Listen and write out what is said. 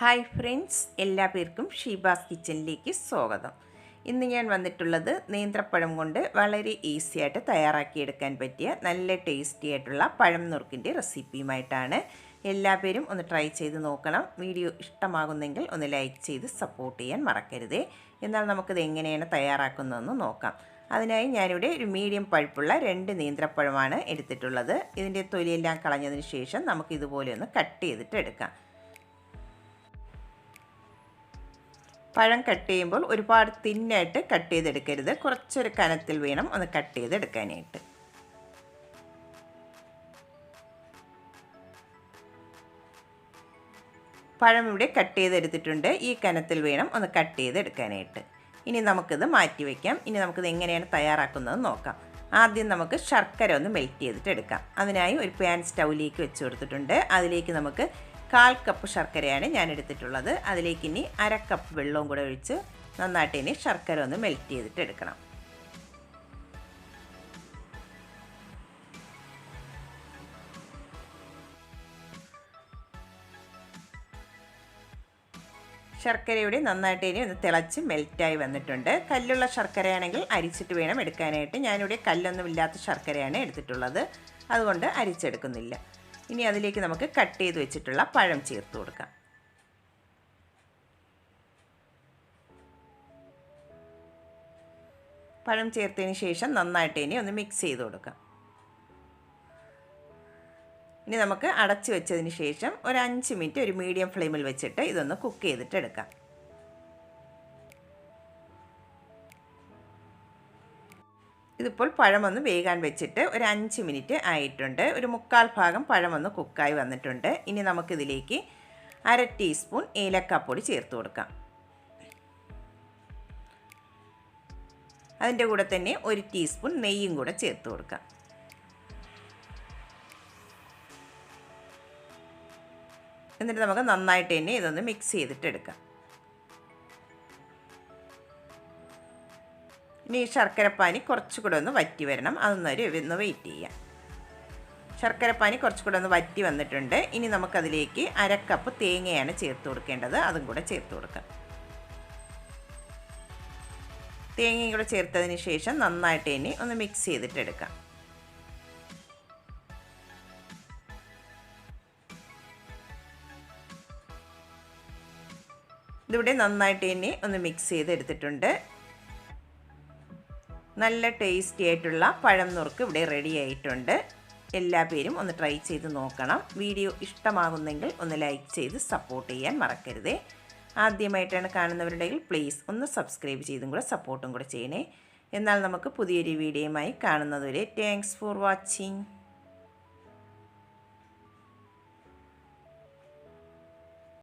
Hi friends എല്ലാ പേർക്കും ഷീബാസ് കിച്ചണിലേക്ക് സ്വാഗതം. ഇന്ന് ഞാൻ വന്നിട്ടുള്ളത് നേന്ത്രപ്പഴം കൊണ്ട് വളരെ ഈസി ആയിട്ട് തയ്യാറാക്കിയെടുക്കാൻ പറ്റിയ നല്ല ടേസ്റ്റി ആയിട്ടുള്ള പഴം നുറുക്കിന്റെ റെസിപ്പിയുമായിട്ടാണ് എല്ലാ പേരും ഒന്ന് ട്രൈ ചെയ്ത് നോക്കണം. വീഡിയോ ഇഷ്ടമാകുന്നെങ്കിൽ ഒന്ന് ലൈക്ക് ചെയ്ത് സപ്പോർട്ട് ചെയ്യാൻ മറക്കരുതേ. എന്നാൽ നമുക്കിത് എങ്ങനെയാണ് തയ്യാറാക്കുന്നതെന്ന് നോക്കാം. അതിനായി ഞാനിവിടെ ഒരു മീഡിയം പഴുപ്പുള്ള രണ്ട് നേന്ത്രപ്പഴമാണ് എടുത്തിട്ടുള്ളത്. ഇതിന്റെ തൊലിയെല്ലാം കളഞ്ഞതിന് ശേഷം നമുക്ക് ഇതുപോലെ ഒന്ന് കട്ട് ചെയ്തിട്ട് എടുക്കാം. പഴം കട്ട് ചെയ്യുമ്പോൾ ഒരുപാട് തിന്നായിട്ട് കട്ട് ചെയ്തെടുക്കരുത്. കുറച്ചൊരു കനത്തിൽ വേണം ഒന്ന് കട്ട് ചെയ്തെടുക്കാനായിട്ട്. പഴം ഇവിടെ കട്ട് ചെയ്തെടുത്തിട്ടുണ്ട്. ഈ കനത്തിൽ വേണം ഒന്ന് കട്ട് ചെയ്തെടുക്കാനായിട്ട്. ഇനി നമുക്കിത് മാറ്റി വയ്ക്കാം ഇനി നമുക്കിത് എങ്ങനെയാണ് തയ്യാറാക്കുന്നത് നോക്കാം. ആദ്യം നമുക്ക് ശർക്കര ഒന്ന് മെൽറ്റ് ചെയ്തിട്ട് എടുക്കാം. അതിനായി ഒരു പാൻ സ്റ്റൗവിലേക്ക് വെച്ച് കൊടുത്തിട്ടുണ്ട്. അതിലേക്ക് നമുക്ക് കാൽ കപ്പ് ശർക്കരയാണ് ഞാൻ എടുത്തിട്ടുള്ളത് അതിലേക്ക് ഇനി അര കപ്പ് വെള്ളവും കൂടെ ഒഴിച്ച് നന്നായിട്ട് ഇനി ശർക്കര ഒന്ന് മെൽറ്റ് ചെയ്തിട്ട് എടുക്കണം. ശർക്കരയുടെ നന്നായിട്ട് ഇനി ഒന്ന് തിളച്ച് മെൽറ്റായി വന്നിട്ടുണ്ട്. കല്ലുള്ള ശർക്കരയാണെങ്കിൽ അരിച്ചിട്ട് വേണം എടുക്കാനായിട്ട്. ഞാനിവിടെ കല്ലൊന്നും ഇല്ലാത്ത ശർക്കരയാണ് എടുത്തിട്ടുള്ളത്. അതുകൊണ്ട് അരിച്ചെടുക്കുന്നില്ല. ഇനി അതിലേക്ക് നമുക്ക് കട്ട് ചെയ്ത് വെച്ചിട്ടുള്ള പഴം ചേർത്ത് കൊടുക്കാം. പഴം ചേർത്തതിന് ശേഷം നന്നായിട്ട് ഇനി ഒന്ന് മിക്സ് ചെയ്ത് കൊടുക്കാം. ഇനി നമുക്ക് അടച്ചു വെച്ചതിന് ശേഷം ഒരു അഞ്ച് മിനിറ്റ് ഒരു മീഡിയം ഫ്ലെയിമിൽ വെച്ചിട്ട് ഇതൊന്ന് കുക്ക് ചെയ്തിട്ട് എടുക്കാം. ഇതിപ്പോൾ പഴമൊന്ന് വേകാൻ വെച്ചിട്ട് ഒരു അഞ്ച് മിനിറ്റ് ആയിട്ടുണ്ട്. ഒരു മുക്കാൽ ഭാഗം പഴമൊന്ന് കുക്കായി വന്നിട്ടുണ്ട്. ഇനി നമുക്കിതിലേക്ക് അര ടീസ്പൂൺ ഏലക്കാപ്പൊടി ചേർത്ത് കൊടുക്കാം. അതിന്റെ കൂടെ തന്നെ ഒരു ടീസ്പൂൺ നെയ്യും കൂടെ ചേർത്ത് കൊടുക്കാം. എന്നിട്ട് നമുക്ക് നന്നായിട്ട് തന്നെ ഇതൊന്ന് മിക്സ് ചെയ്തിട്ട് ഇനി ശർക്കരപ്പാനി കുറച്ചുകൂടെ ഒന്ന് വറ്റി വരണം. അതൊന്നൊരു ഒന്ന് വെയിറ്റ് ചെയ്യാം. ശർക്കരപ്പാനി കുറച്ചുകൂടെ ഒന്ന് വറ്റി വന്നിട്ടുണ്ട്. ഇനി നമുക്കതിലേക്ക് അരക്കപ്പ് തേങ്ങയാണ് ചേർത്ത് കൊടുക്കേണ്ടത്. അതും കൂടെ ചേർത്ത് കൊടുക്കാം. തേങ്ങയും കൂടെ ചേർത്തതിന് ശേഷം നന്നായിട്ട് ഇനി ഒന്ന് മിക്സ് ചെയ്തിട്ടെടുക്കാം ഇതിവിടെ നന്നായിട്ട് ഇനി ഒന്ന് മിക്സ് ചെയ്തെടുത്തിട്ടുണ്ട്. നല്ല ടേസ്റ്റി ആയിട്ടുള്ള പഴം നുറുക്ക് ഇവിടെ റെഡി ആയിട്ടുണ്ട്. എല്ലാ പേരും ഒന്ന് ട്രൈ ചെയ്ത് നോക്കണം. വീഡിയോ ഇഷ്ടമാകുന്നെങ്കിൽ ഒന്ന് ലൈക്ക് ചെയ്ത് സപ്പോർട്ട് ചെയ്യാൻ മറക്കരുതേ. ആദ്യമായിട്ടാണ് കാണുന്നവരുണ്ടെങ്കിൽ പ്ലീസ് ഒന്ന് സബ്സ്ക്രൈബ് ചെയ്തും കൂടെ സപ്പോർട്ടും കൂടെ ചെയ്യണേ. എന്നാൽ നമുക്ക് പുതിയൊരു വീഡിയോയുമായി കാണുന്നതുവരെ താങ്ക്സ് ഫോർ വാച്ചിങ്